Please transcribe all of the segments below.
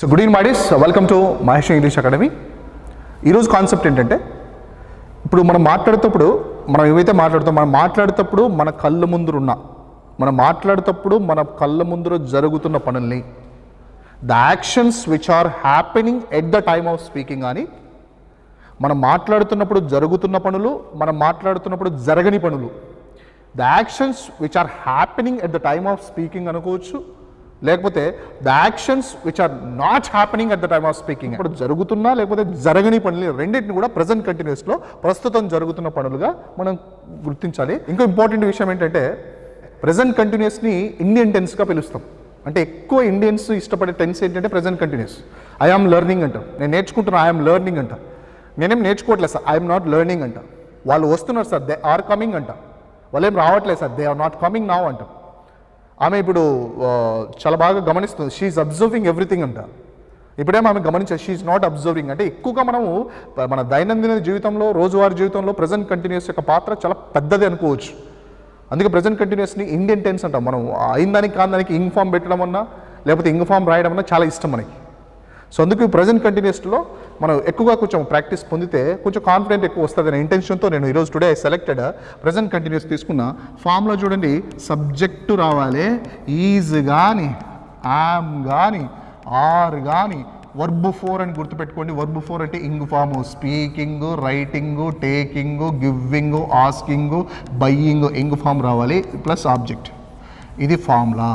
So good evening మాడీస్ welcome to Mahesh English academy ఈరోజు concept ఏంటంటే ఇప్పుడు మనం మాట్లాడేటప్పుడు మనం ఏవైతే మాట్లాడుతాం మనం మాట్లాడేటప్పుడు మన కళ్ళ ముందురున్న మనం మాట్లాడేటప్పుడు మన కళ్ళ ముందర జరుగుతున్న పనుల్ని the actions which are happening at the time of speaking అని మనం మాట్లాడుతున్నప్పుడు జరుగుతున్న పనులు మనం మాట్లాడుతున్నప్పుడు జరగని పనులు the actions which are happening at the time of speaking అనుకోవచ్చు లేకపోతే the actions which are not happening at the time of speaking ఇప్పుడు జరుగుతున్నా లేకపోతే జరగని పనులు రెండింటిని కూడా ప్రజెంట్ కంటిన్యూస్లో ప్రస్తుతం జరుగుతున్న పనులుగా మనం గుర్తించాలి. ఇంకో ఇంపార్టెంట్ విషయం ఏంటంటే ప్రజెంట్ కంటిన్యూస్ని ఇండియన్ టెన్స్గా పిలుస్తాం. అంటే ఎక్కువ ఇండియన్స్ ఇష్టపడే టెన్స్ ఏంటంటే ప్రజెంట్ కంటిన్యూస్ ఐఆమ్ లెర్నింగ్ అంటాం. నేను నేర్చుకుంటున్నా ఐఎమ్ లెర్నింగ్ అంట. నేనేం నేర్చుకోవట్లేదు సార్. ఐఎమ్ నాట్ లెర్నింగ్ అంట. వాళ్ళు వస్తున్నారు సార్. దే ఆర్ కమింగ్ అంట. వాళ్ళు ఏం రావట్లేదు sir. They are not coming now అంట. ఆమె ఇప్పుడు చాలా బాగా గమనిస్తుంది. షీఈ్ అబ్జర్వింగ్ ఎవ్రీథింగ్ అంట. ఇప్పుడేమో ఆమె గమనించారు. షీఈ్ నాట్ అబ్జర్వింగ్ అంటే ఎక్కువగా మనము మన దైనందిన జీవితంలో రోజువారీ జీవితంలో ప్రజెంట్ కంటిన్యూస్ యొక్క పాత్ర చాలా పెద్దది అనుకోవచ్చు. అందుకే ప్రజెంట్ కంటిన్యూస్ని ఇండియన్ టెన్స్ అంటాం. మనం అయిన దానికి కాని దానికి ఇంగ్ ఫామ్ పెట్టడం అన్నా లేకపోతే ఇంగ్ ఫామ్ రాయడం అన్నా చాలా ఇష్టం మనకి. సో అందుకు ప్రజెంట్ కంటిన్యూస్లో మనం ఎక్కువగా కొంచెం ప్రాక్టీస్ పొందితే కొంచెం కాన్ఫిడెంట్ ఎక్కువ వస్తుంది అనే ఇంటెన్షన్తో నేను ఈరోజు టుడే సెలెక్టెడ్ ప్రజెంట్ కంటిన్యూస్ తీసుకున్న. ఫామ్లో చూడండి సబ్జెక్టు రావాలి. ఈజ్ కానీ యామ్ కానీ ఆర్ కానీ వర్బ్ ఫోర్ అని గుర్తుపెట్టుకోండి. వర్బ్ ఫోర్ అంటే ing form speaking writing taking giving asking buying ing form రావాలి. ప్లస్ ఆబ్జెక్ట్ ఇది ఫార్ములా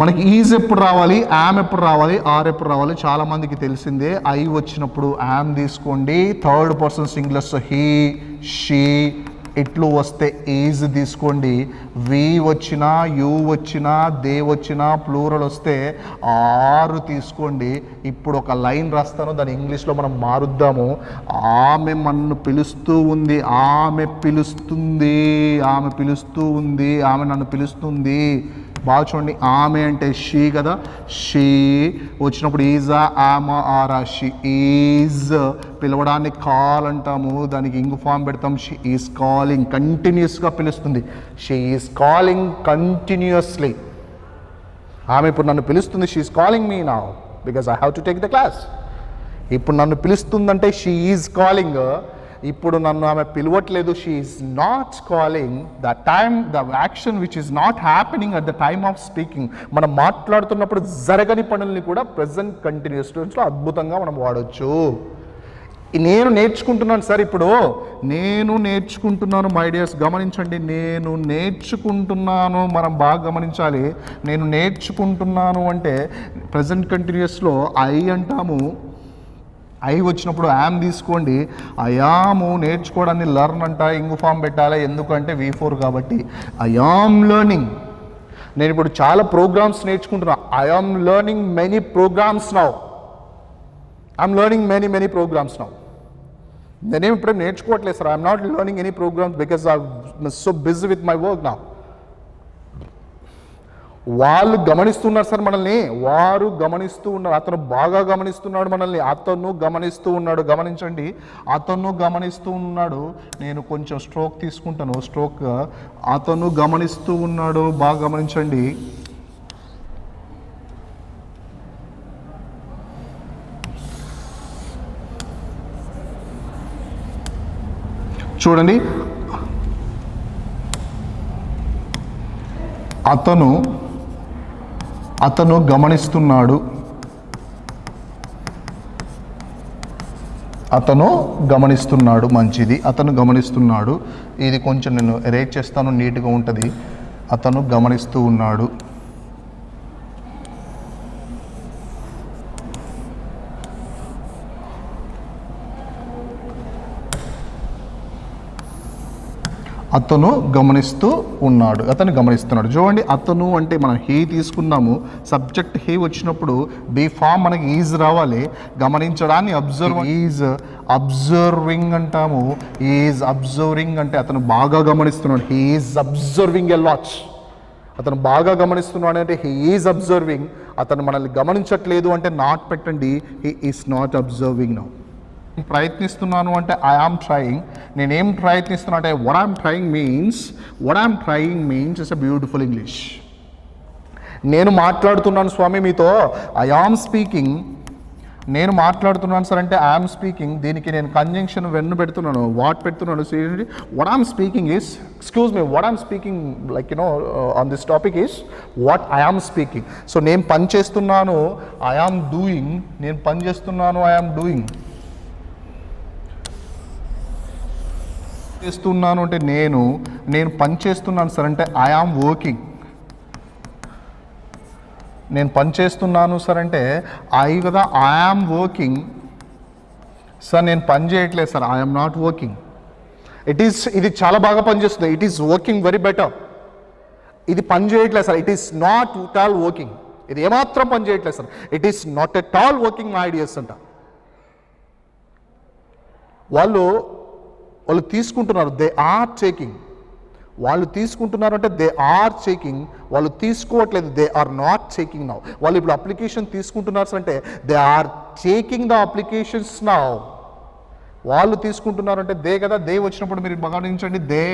మనకి ఈజ్ ఎప్పుడు రావాలి యామ్ ఎప్పుడు రావాలి ఆర్ ఎప్పుడు రావాలి చాలామందికి తెలిసిందే. ఐ వచ్చినప్పుడు యామ్ తీసుకోండి. Third person singulars he she ఇట్లు వస్తే ఈజ్ తీసుకోండి. వి వచ్చినా యూ వచ్చినా దే వచ్చినా ప్లూరల్ వస్తే ఆరు తీసుకోండి. ఇప్పుడు ఒక లైన్ రాస్తాను దాని ఇంగ్లీష్లో మనం మారుద్దాము. ఆమె నన్ను పిలుస్తూ ఉంది ఆమె పిలుస్తుంది ఆమె పిలుస్తూ ఉంది ఆమె నన్ను పిలుస్తుంది. బాగా చూడండి. ఆమె అంటే షీ కదా. షీ వచ్చినప్పుడు ఈజా ఆమ ఆరా షీ ఈజ్. పిలవడాన్ని కాల్ అంటాము. దానికి ఇంగు ఫామ్ పెడతాం. షీ ఈజ్ కాలింగ్ కంటిన్యూస్గా పిలుస్తుంది. She is calling continuously. ఆమె ఇప్పుడు నన్ను పిలుస్తుంది. షీ ఈజ్ కాలింగ్ మీ నా because I have to take the class. ఇప్పుడు నన్ను పిలుస్తుందంటే షీ ఈజ్ కాలింగ్. ఇప్పుడు నన్ను ఆమె పిలవట్లేదు. She is not calling the time the action which is not happening at the time of speaking మనం మాట్లాడుతున్నప్పుడు జరగని పనుల్ని కూడా ప్రజెంట్ కంటిన్యూస్ స్టూడెంట్స్లో అద్భుతంగా మనం వాడవచ్చు నేను నేర్చుకుంటున్నాను సార్ ఇప్పుడు. నేను నేర్చుకుంటున్నాను మై డియర్స్ గమనించండి. నేను నేర్చుకుంటున్నాను మనం బాగా గమనించాలి. నేను నేర్చుకుంటున్నాను అంటే ప్రజెంట్ కంటిన్యూస్లో ఐ అంటాము ఐ వచ్చినప్పుడు యామ్ తీసుకోండి. అయాము నేర్చుకోవడాన్ని లర్న్ అంట ఇంగు ఫామ్ పెట్టాలి ఎందుకంటే వి ఫోర్ కాబట్టి. అయామ్ లెర్నింగ్ నేను ఇప్పుడు చాలా ప్రోగ్రామ్స్ నేర్చుకుంటున్నా. I am learning many programmes now I'm learning many many programmes now నేనేమి ఇప్పుడు నేర్చుకోవట్లేదు sir I'm not learning any programmes because I so busy with my work నా వాళ్ళు గమనిస్తున్నారు సార్ మనల్ని. వారు గమనిస్తూ ఉన్నారు. అతను బాగా గమనిస్తున్నాడు మనల్ని. అతను గమనిస్తూ ఉన్నాడు. గమనించండి. అతను గమనిస్తూ ఉన్నాడు. నేను కొంచెం స్ట్రోక్ తీసుకుంటాను. స్ట్రోక్. అతను గమనిస్తూ ఉన్నాడు. బాగా గమనించండి. చూడండి. అతను అతను గమనిస్తున్నాడు. అతను గమనిస్తున్నాడు మంచిది. అతను గమనిస్తున్నాడు. ఇది కొంచెం నేను ఎరేట్ చేస్తాను నీట్గా ఉంటుంది. అతను గమనిస్తూ ఉన్నాడు. అతను గమనిస్తూ ఉన్నాడు. అతను గమనిస్తున్నాడు. చూడండి అతను అంటే మనం హీ తీసుకున్నాము సబ్జెక్ట్ హీ వచ్చినప్పుడు బీ ఫామ్ మనకి ఈజ్ రావాలి. గమనించడాన్ని అబ్జర్వ్ ఈజ్ అబ్జర్వింగ్ అంటాము. ఈజ్ అబ్జర్వింగ్ అంటే అతను బాగా గమనిస్తున్నాడు. He is observing a lot అతను బాగా గమనిస్తున్నాడు అంటే హీ ఈజ్ అబ్జర్వింగ్. అతను మనల్ని గమనించట్లేదు అంటే నాట్ పెట్టండి. He is not observing now. ప్రయత్నిస్తున్నాను అంటే ఐ ఆమ్ ట్రయింగ్. నేనేం ప్రయత్నిస్తున్నా అంటే what I'm trying means what I'm trying means is a beautiful English నేను మాట్లాడుతున్నాను స్వామి మీతో ఐ ఆమ్ స్పీకింగ్ నేను మాట్లాడుతున్నాను సార్ అంటే ఐఎమ్ స్పీకింగ్ దీనికి నేను కంజంక్షన్ వెన్ను పెడుతున్నాను వాట్ పెడుతున్నాను what I'm speaking is excuse me what I'm speaking like you know on this topic is what I am speaking so నేను పని చేస్తున్నాను ఐ ఆమ్ డూయింగ్ నేను పని చేస్తున్నాను ఐ ఆమ్ డూయింగ్ చేస్తున్నాను అంటే నేను నేను పని చేస్తున్నాను సార్ అంటే ఐ ఆమ్ వర్కింగ్ నేను పని చేస్తున్నాను సార్ అంటే ఐ కదా ఐ ఆమ్ వర్కింగ్ సార్ నేను పని చేయట్లేదు sir I'm not working it is ఇది చాలా బాగా పనిచేస్తుంది. It is working very better ఇది పని చేయట్లేదు sir. It is not at all working ఇది ఏమాత్రం పని చేయట్లేదు sir. It is not at all working my ideas అంట వాళ్ళు వాళ్ళు తీసుకుంటున్నారు దే ఆర్ టేకింగ్ వాళ్ళు తీసుకుంటున్నారు అంటే దే ఆర్ చెకింగ్ వాళ్ళు తీసుకోవట్లేదు they are not checking now వాళ్ళు ఇప్పుడు అప్లికేషన్ తీసుకుంటున్నారు అంటే they are taking the applications now వాళ్ళు తీసుకుంటున్నారు అంటే దే కదా దే వచ్చినప్పుడు మీరు గమనించండి దే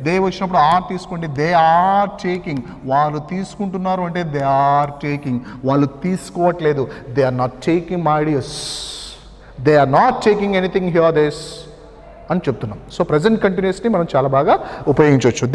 దే వచ్చినప్పుడు ఆర్ తీసుకోండి దే ఆర్ టేకింగ్ వాళ్ళు తీసుకుంటున్నారు అంటే దే ఆర్ టేకింగ్ వాళ్ళు తీసుకోవట్లేదు they are not taking ideas they are not taking anything here does అని చెప్తున్నాం. సో ప్రజెంట్ కంటిన్యూస్ని మనం చాలా బాగా ఉపయోగించవచ్చు.